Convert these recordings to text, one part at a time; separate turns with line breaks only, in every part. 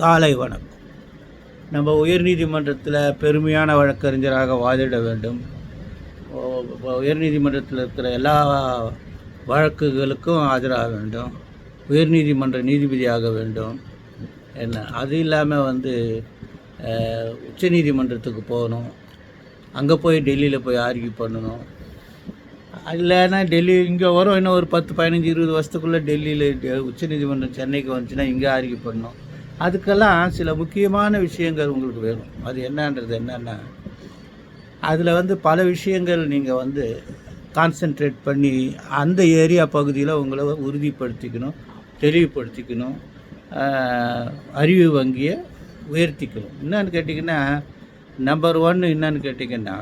காலை வணக்கம். நம்ம உயர்நீதிமன்றத்தில் பெருமையான வழக்கறிஞராக வாதிட வேண்டும். உயர்நீதிமன்றத்தில் இருக்கிற எல்லா வழக்குகளுக்கும் ஆஜராக வேண்டும். உயர்நீதிமன்ற நீதிபதியாக வேண்டும். என்ன அது இல்லாமல் வந்து உச்ச நீதிமன்றத்துக்கு போகணும். அங்கே போய் டெல்லியில் போய் ஆர்கியூ பண்ணணும். இல்லைன்னா டெல்லி இங்கே வரும். இன்னும் ஒரு பத்து பதினஞ்சு இருபது வருஷத்துக்குள்ளே டெல்லியில் உச்சநீதிமன்றம் சென்னைக்கு வந்துச்சுன்னா இங்கே ஆர்கியூ பண்ணணும். அதுக்கெல்லாம் சில முக்கியமான விஷயங்கள் உங்களுக்கு வேணும். அது என்னன்றது என்னென்னா அதில் வந்து பல விஷயங்கள் நீங்கள் வந்து கான்சென்ட்ரேட் பண்ணி அந்த ஏரியா பகுதியில் உங்களை உறுதிப்படுத்திக்கணும் தெளிவுபடுத்திக்கணும் அறிவு வங்கியை உயர்த்திக்கணும். என்னன்னு கேட்டிங்கன்னா நம்பர் ஒன்று என்னன்னு கேட்டிங்கன்னா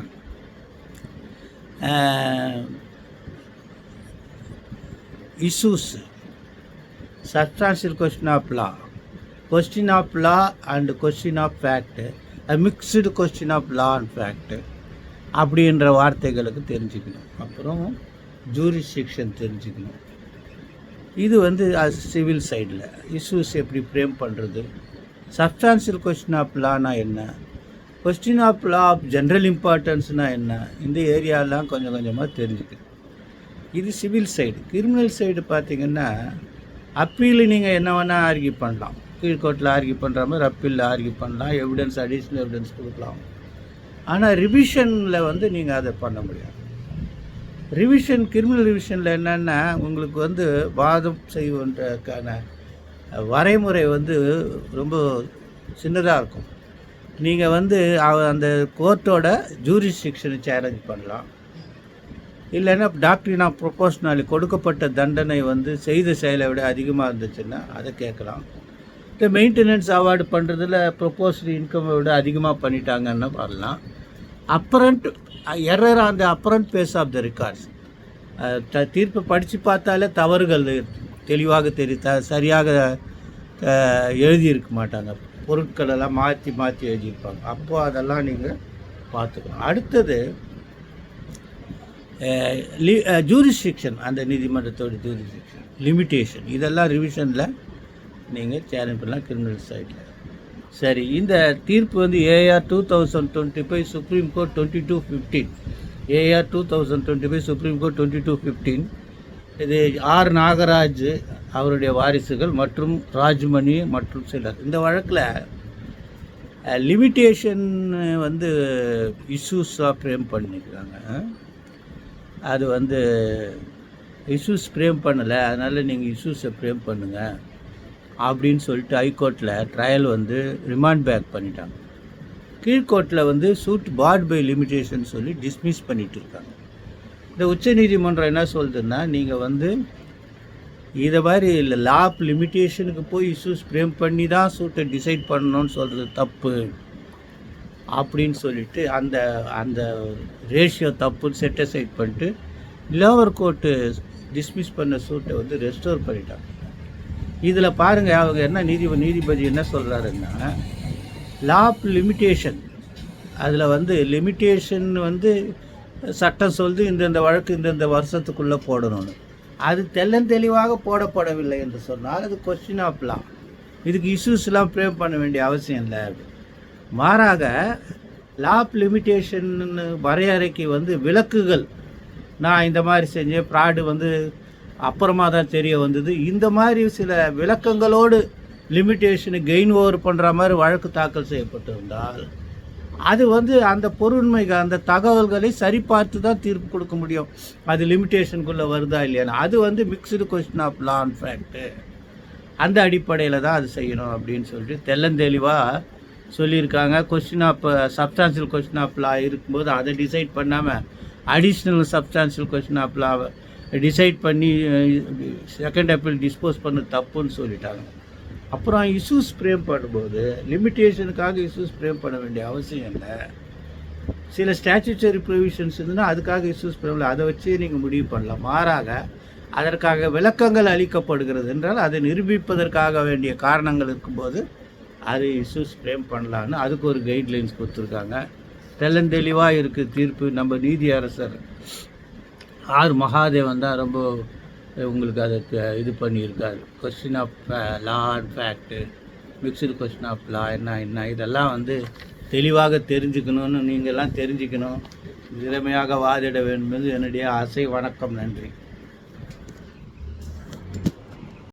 issues substantial question of law question of law and question of fact mixed question of law and fact அப்படின்ற வார்த்தைகளுக்கு தெரிஞ்சுக்கணும். அப்புறம் ஜூரிஸ்டிக்ஷன் தெரிஞ்சுக்கணும். இது வந்து சிவில் சைடில் இஷ்யூஸ் எப்படி ஃப்ரேம் பண்ணுறது சப்ஸ்டான்சியல் கொஸ்டின் ஆஃப் லானா என்ன? Question of law of general இம்பார்ட்டன்ஸ்னால் என்ன? இந்த ஏரியாலாம் கொஞ்சம் கொஞ்சமாக தெரிஞ்சுக்கணும். இது சிவில் சைடு கிரிமினல் சைடு பார்த்திங்கன்னா அப்பீல் நீங்கள் என்ன வேணால் ஆர்கியூ பண்ணலாம். கீழ்கோர்ட்டில் ஆர்கியூ பண்ணுற மாதிரி அப்பீலில் ஆர்கியூ பண்ணலாம். எவிடன்ஸ் அடிஷ்னல் எவிடன்ஸ் கொடுக்கலாம். ஆனால் ரிவிஷனில் வந்து நீங்கள் அதை பண்ண முடியாது. ரிவிஷன் கிரிமினல் ரிவிஷனில் என்னென்னா உங்களுக்கு வந்து வாதம் செய்வதற்கான வரைமுறை வந்து ரொம்ப சின்னதாக இருக்கும். நீங்கள் வந்து அந்த கோர்ட்டோட ஜூரிஸ்டிக்ஷனை சேலஞ்ச் பண்ணலாம். இல்லைன்னா டாக்டரின் ஆஃப் ப்ரொபோஷனாலி கொடுக்கப்பட்ட தண்டனை வந்து செய்த செயலை விட அதிகமாக இருந்துச்சுன்னா அதை கேட்கலாம். இந்த மெயின்டெனன்ஸ் அவார்டு பண்ணுறதுல ப்ரொப்போஸ்டு இன்கமை விட அதிகமாக பண்ணிட்டாங்கன்னு வரலாம். அப்பரண்ட் எரர் அந்த apparent face of the records தீர்ப்பை படித்து பார்த்தாலே தவறுகள் தெளிவாக தெரி த சரியாக எழுதியிருக்க மாட்டாங்க. பொருட்களெல்லாம் மாற்றி மாற்றி எழுதியிருப்பாங்க. அப்போ அதெல்லாம் நீங்கள் பார்த்துக்கணும் அடுத்தது ஜூரிஸ்டிக்ஷன் அந்த நீதிமன்றத்தோட ஜூரிஸ்டிக்ஷன் லிமிட்டேஷன் இதெல்லாம் ரிவிஷனில் நீங்கள் சேலஞ்ச் பண்ணலாம் கிரிமினல் சைடில் சரி இந்த தீர்ப்பு வந்து AR two thousand twenty five Supreme Court twenty two fifteen AR two thousand twenty five Supreme Court twenty two fifteen இது ஆர் நாகராஜ் அவருடைய வாரிசுகள் மற்றும் ராஜ்மணி மற்றும் சிலர். இந்த வழக்கில் லிமிட்டேஷன் வந்து இஷ்யூஸாக ஃப்ரேம் பண்ணிக்கிறாங்க. அது வந்து இஷ்யூஸ் ஃப்ரேம் பண்ணலை. அதனால் நீங்கள் இஷ்யூஸை ஃப்ரேம் பண்ணுங்கள் அப்படின்னு சொல்லிட்டு ஹைகோர்ட்டில் ட்ரையல் வந்து ரிமாண்ட் பேக் பண்ணிட்டாங்க. கீழ்கோர்ட்டில் வந்து சூட் பார்ட் பை லிமிட்டேஷன் சொல்லி டிஸ்மிஸ் பண்ணிட்டு இருக்காங்க. இந்த உச்சநீதிமன்றம் என்ன சொல்லுதுன்னா நீங்கள் வந்து இதை மாதிரி இல்லை லாப் லிமிட்டேஷனுக்கு போய் இஷ்யூஸ் ஃப்ரேம் பண்ணி தான் சூட்டை டிசைட் பண்ணணும்னு சொல்கிறது தப்பு அப்படின்னு சொல்லிட்டு அந்த அந்த ரேஷியோ தப்புன்னு செட்டிசைட் பண்ணிட்டு லோவர் கோர்ட்டு டிஸ்மிஸ் பண்ண சூட்டை வந்து ரெஸ்டோர் பண்ணிட்டாங்க. இதில் பாருங்கள் அவங்க என்ன நீதி நீதிபதி என்ன சொல்கிறாருன்னா லாப் லிமிட்டேஷன் அதில் வந்து லிமிட்டேஷன் வந்து சட்டம் சொல்லி இந்தந்த வழக்கு இந்தந்த வருஷத்துக்குள்ளே போடணும்னு. அது தெள்ளந்தெளிவாக போடப்படவில்லை என்று சொன்னால் அது கொஸ்டின் ஆஃப் லா இதுக்கு இஷ்யூஸ்லாம் ப்ரேம் பண்ண வேண்டிய அவசியம் இல்லை மாறாக லாப் லிமிட்டேஷன் வரையறைக்கு வந்து விளக்குகள். நான் இந்த மாதிரி செஞ்சேன் ஃப்ராடு வந்து அப்புறமா தான் தெரிய வந்தது. இந்த மாதிரி சில விளக்கங்களோடு லிமிட்டேஷனு கெயின் ஓவர் பண்ணுற மாதிரி வழக்கு தாக்கல் செய்யப்பட்டிருந்தால் அது வந்து அந்த பொருண்மை அந்த தகவல்களை சரிபார்த்து தான் தீர்ப்பு கொடுக்க முடியும். அது லிமிட்டேஷனுக்குள்ளே வருதா இல்லையான்னு. அது வந்து mixed question of law and fact அந்த அடிப்படையில் தான் அது செய்யணும் அப்படின்னு சொல்லிட்டு தெள்ளந்தெளிவாக சொல்லியிருக்காங்க. Question of substantial question of law இருக்கும்போது அதை டிசைட் பண்ணாமல் அடிஷ்னல் சப்ஸ்டான்சியல் கொஸ்டின் ஆஃப் லாவை டிசைட் பண்ணி செகண்ட் அப்பீல் டிஸ்போஸ் பண்ண தப்புன்னு சொல்லிட்டாங்க. அப்புறம் இஷ்யூஸ் ஃப்ரேம் பண்ணும்போது லிமிட்டேஷனுக்காக இஷ்யூஸ் ஃப்ரேம் பண்ண வேண்டிய அவசியம் இல்லை. சில ஸ்டாச்சுச்சரி ப்ரொவிஷன்ஸ் இருந்ததுன்னா அதுக்காக இஷ்யூஸ் ஃப்ரேம் இல்லை அதை வச்சு நீங்கள் முடிவு பண்ணலாம். மாறாக அதற்காக விளக்கங்கள் அளிக்கப்படுகிறது என்றால் அதை நிரூபிப்பதற்காக வேண்டிய காரணங்கள் இருக்கும்போது அது இஷ்யூஸ் ஃப்ரேம் பண்ணலான்னு அதுக்கு ஒரு கைட்லைன்ஸ் கொடுத்துருக்காங்க. தெள்ளந்தெளிவாக இருக்குது தீர்ப்பு நம்ம நீதி அரசர். ஆர் மகாதேவன் தான் ரொம்ப உங்களுக்கு அதுக்கு இது பண்ணியிருக்காரு. Question of law and fact mixed question of law என்ன என்ன இதெல்லாம் வந்து தெளிவாக தெரிஞ்சுக்கணும்னு நீங்கள்லாம் தெரிஞ்சுக்கணும். திறமையாக வாதிட வேண்டும். என்பது என்னுடைய ஆசை வணக்கம். நன்றி.